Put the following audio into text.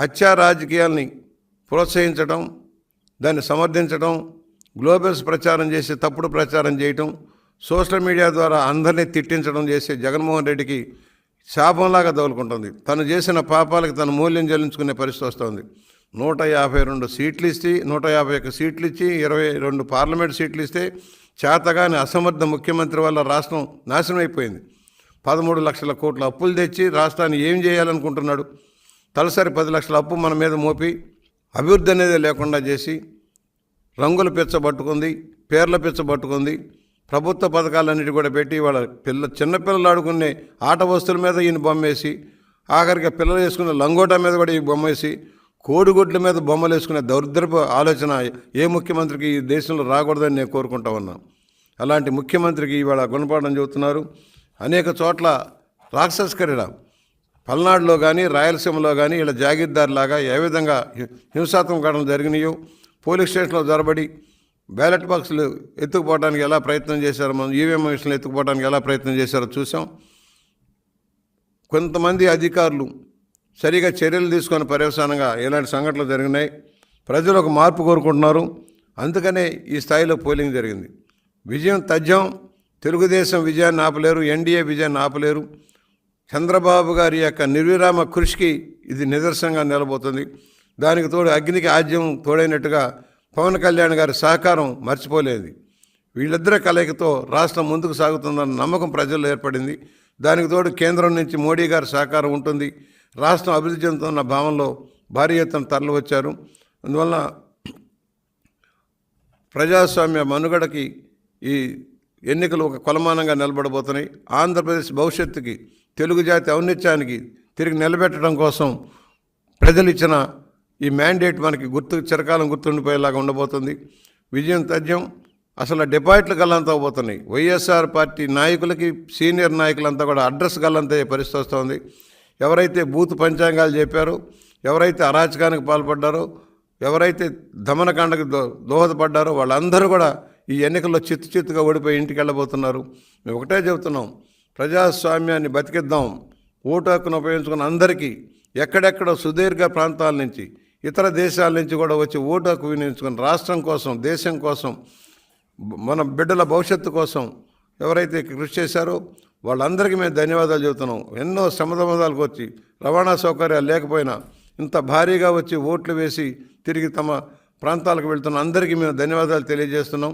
హత్యా రాజకీయాల్ని ప్రోత్సహించడం దాన్ని సమర్థించడం గ్లోబల్స్ ప్రచారం చేసి తప్పుడు ప్రచారం చేయటం సోషల్ మీడియా ద్వారా అందరినీ తిట్టించడం చేసే జగన్మోహన్ రెడ్డికి శాపంలాగా తగులుకుంటుంది. తను చేసిన పాపాలకు తన మూల్యం చెల్లించుకునే పరిస్థితి వస్తుంది. నూట యాభై రెండు సీట్లు ఇచ్చి నూట యాభై ఒక్క సీట్లు ఇచ్చి ఇరవై రెండు పార్లమెంట్ సీట్లు ఇస్తే చేతగాని అసమర్థ ముఖ్యమంత్రి వల్ల రాష్ట్రం నాశనం అయిపోయింది పదమూడు లక్షల కోట్ల అప్పులు తెచ్చి రాష్ట్రాన్ని ఏం చేయాలనుకుంటున్నాడు? తలసరి పది లక్షల అప్పు మన మీద మోపి అభివృద్ధి అనేది లేకుండా చేసి రంగుల పిచ్చ పట్టుకుంది పేర్ల పిచ్చ పట్టుకుంది ప్రభుత్వ పథకాలన్నిటి కూడా పెట్టి వాళ్ళ పిల్ల చిన్నపిల్లలు ఆడుకునే ఆట వస్తువుల మీద ఈయన బొమ్మేసి ఆఖరికి పిల్లలు వేసుకునే లంగోటా మీద కూడా ఈ బొమ్మ వేసి కోడిగుడ్ల మీద బొమ్మలు వేసుకునే దౌర్ద్రపు ఆలోచన ఏ ముఖ్యమంత్రికి ఈ దేశంలో రాకూడదని నేను కోరుకుంటా ఉన్నాను అలాంటి ముఖ్యమంత్రికి ఇవాళ గుణపాఠం చెబుతున్నారు. అనేక చోట్ల రాక్షసకరిడ పల్నాడులో కానీ రాయలసీమలో కానీ ఇలా జాగీర్దార్లాగా ఏ విధంగా హింసాత్మక ఘటనలు జరిగినాయో పోలీస్ స్టేషన్లో జరబడి బ్యాలెట్ బాక్సులు ఎత్తుకుపోవడానికి ఎలా ప్రయత్నం చేశారో మనం ఈవీఎం మిషన్లు ఎత్తుకుపోవడానికి ఎలా ప్రయత్నం చేశారో చూసాం కొంతమంది అధికారులు సరిగా చర్యలు తీసుకొని పర్యవసానంగా ఇలాంటి సంఘటనలు జరిగినాయి. ప్రజలు ఒక మార్పు కోరుకుంటున్నారు. అందుకనే ఈ స్థాయిలో పోలింగ్ జరిగింది. విజయం తథ్యం తెలుగుదేశం విజయాన్ని ఆపలేరు ఎన్డీఏ విజయాన్ని ఆపలేరు. చంద్రబాబు గారి యొక్క నిర్విరామ కృషికి ఇది నిదర్శనంగా నిలబోతుంది. దానికి తోడు అగ్నికి ఆజ్యం తోడైనట్టుగా పవన్ కళ్యాణ్ గారి సహకారం మర్చిపోలేదు. వీళ్ళిద్దరి కలయికతో రాష్ట్రం ముందుకు సాగుతుందన్న నమ్మకం ప్రజల్లో ఏర్పడింది. దానికి తోడు కేంద్రం నుంచి మోడీ గారి సహకారం ఉంటుంది. రాష్ట్రం అభివృద్ధి చెందుతున్న భావంలో భారీ ఎత్తున తరలి వచ్చారు అందువలన ప్రజాస్వామ్య మనుగడకి ఈ ఎన్నికలు ఒక కొలమానంగా నిలబడబోతున్నాయి. ఆంధ్రప్రదేశ్ భవిష్యత్తుకి తెలుగు జాతి ఔన్నత్యానికి తిరిగి నిలబెట్టడం కోసం ప్రజలు ఇచ్చిన ఈ మ్యాండేట్ మనకి గుర్తు చిరకాలం గుర్తుండిపోయేలాగా ఉండబోతుంది. విజయం తథ్యం అసలు డిపాజిట్లు గల్లంతా పోతున్నాయి. వైఎస్ఆర్ పార్టీ నాయకులకి సీనియర్ నాయకులంతా కూడా అడ్రస్ గల్లంతా అయ్యే పరిస్థితి వస్తుంది. ఎవరైతే బూత్ పంచాంగాలు చెప్పారో ఎవరైతే అరాచకానికి పాల్పడ్డారో ఎవరైతే దమనకాండకు దో దోహదపడ్డారో వాళ్ళందరూ కూడా ఈ ఎన్నికల్లో చిత్తు చిత్తుగా ఓడిపోయి ఇంటికి వెళ్ళబోతున్నారు. మేము ఒకటే చెబుతున్నాం. ప్రజాస్వామ్యాన్ని బతికిద్దాం. ఓటు హక్కును ఉపయోగించుకున్న అందరికీ ఎక్కడెక్కడ సుదీర్ఘ ప్రాంతాల నుంచి ఇతర దేశాల నుంచి కూడా వచ్చి ఓటు హక్కు వినియోగించుకుని రాష్ట్రం కోసం దేశం కోసం మన బిడ్డల భవిష్యత్తు కోసం ఎవరైతే కృషి చేశారో వాళ్ళందరికీ మేము ధన్యవాదాలు చెబుతున్నాం. ఎన్నో శ్రమదమదాలకు వచ్చి రవాణా సౌకర్యాలు లేకపోయినా ఇంత భారీగా వచ్చి ఓట్లు వేసి తిరిగి తమ ప్రాంతాలకు వెళ్తున్న అందరికీ మేము ధన్యవాదాలు తెలియజేస్తున్నాం.